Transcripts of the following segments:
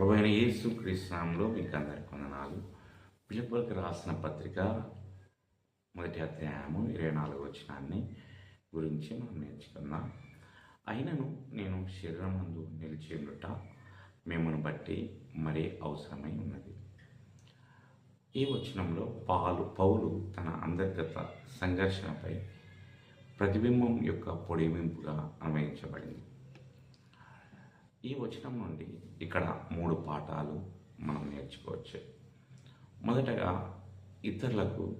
ప్రభు అయిన యేసు క్రీస్తునామంలో మీకు అందరికి వందనాలు. పిలుపులకు రాసిన పత్రిక మొదటి అధ్యాయము ఇరవై నాలుగు వచనాన్ని గురించి మనం నేర్చుకుందాం. అయినను నేను శరీరమందు నిలిచి ఉండుట మిమ్మల్ని బట్టి మరీ అవసరమై ఉన్నది. ఈ వచనంలో పాలు పౌలు తన అంతర్గత సంఘర్షణపై ప్రతిబింబం యొక్క పొడిగింపుగా అన్వయించబడింది. ఈ వచనం నుండి ఇక్కడ మూడు పాఠాలు మనం నేర్చుకోవచ్చు. మొదటగా ఇతరులకు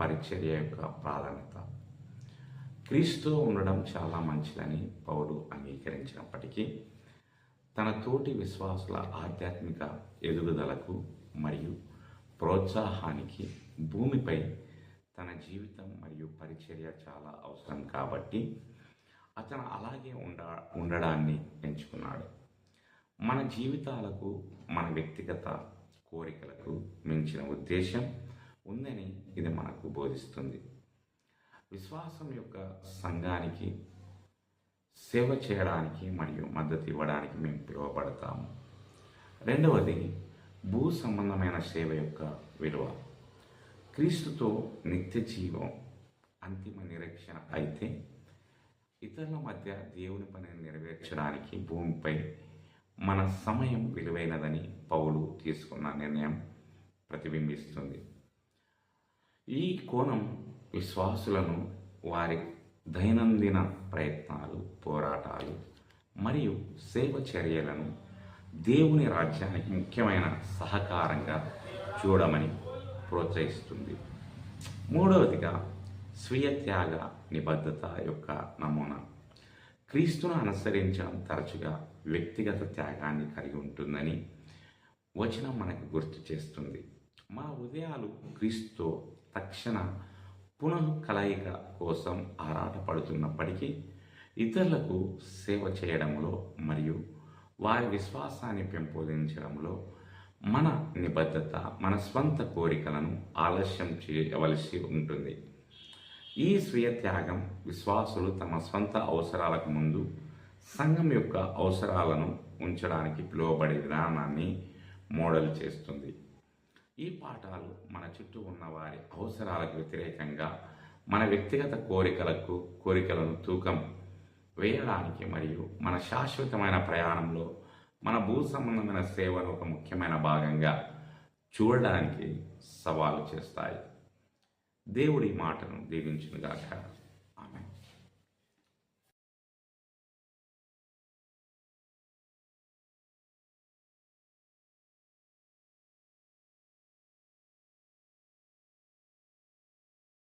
పరిచర్య యొక్క ప్రాధాన్యత. క్రీస్తు ఉండడం చాలా మంచిదని పౌలు అంగీకరించినప్పటికీ తన తోటి విశ్వాసుల ఆధ్యాత్మిక ఎదుగుదలకు మరియు ప్రోత్సాహానికి భూమిపై తన జీవితం మరియు పరిచర్య చాలా అవసరం కాబట్టి అతను అలాగే ఉండ ఉండడాన్ని ఎంచుకున్నాడు. మన జీవితాలకు మన వ్యక్తిగత కోరికలకు మించిన ఉద్దేశం ఉందని ఇది మనకు బోధిస్తుంది. విశ్వాసం యొక్క సంఘానికి సేవ చేయడానికి మరియు మద్దతు ఇవ్వడానికి మేము పిలువబడతాము. రెండవది భూ సంబంధమైన సేవ యొక్క విలువ. క్రీస్తుతో నిత్య జీవం అంతిమ నిరీక్షణ అయితే ఇతరుల మధ్య దేవుని పనిని నెరవేర్చడానికి భూమిపై మన సమయం విలువైనదని పౌలు తీసుకున్న నిర్ణయం ప్రతిబింబిస్తుంది. ఈ కోణం విశ్వాసులను వారి దైనందిన ప్రయత్నాలు పోరాటాలు మరియు సేవ చర్యలను దేవుని రాజ్యానికి ముఖ్యమైన సహకారంగా చూడమని ప్రోత్సహిస్తుంది. మూడవదిగా స్వీయ త్యాగ నిబద్ధత యొక్క నమూనా. క్రీస్తును అనుసరించడం తరచుగా వ్యక్తిగత త్యాగాన్ని కలిగి ఉంటుందని వచనం మనకు గుర్తు చేస్తుంది. మా ఉదయాలు క్రీస్తుతో తక్షణ పునః కలయిక కోసం ఆరాటపడుతున్నప్పటికీ ఇతరులకు సేవ చేయడంలో మరియు వారి విశ్వాసాన్ని పెంపొందించడంలో మన నిబద్ధత మన స్వంత కోరికలను ఆలస్యం చేయవలసి ఉంటుంది. ఈ స్వీయ త్యాగం విశ్వాసులు తమ స్వంత అవసరాలకు ముందు సంఘం యొక్క అవసరాలను ఉంచడానికి పిలువబడే విధానాన్ని మోడల్ చేస్తుంది. ఈ పాఠాలు మన చుట్టూ ఉన్న వారి అవసరాలకు వ్యతిరేకంగా మన వ్యక్తిగత కోరికలకు కోరికలను తూకం వేయడానికి మరియు మన శాశ్వతమైన ప్రయాణంలో మన భూ సంబంధమైన సేవను ఒక ముఖ్యమైన భాగంగా చూడడానికి సవాలు చేస్తాయి. దేవుడి మాటను దీవించునుగాక.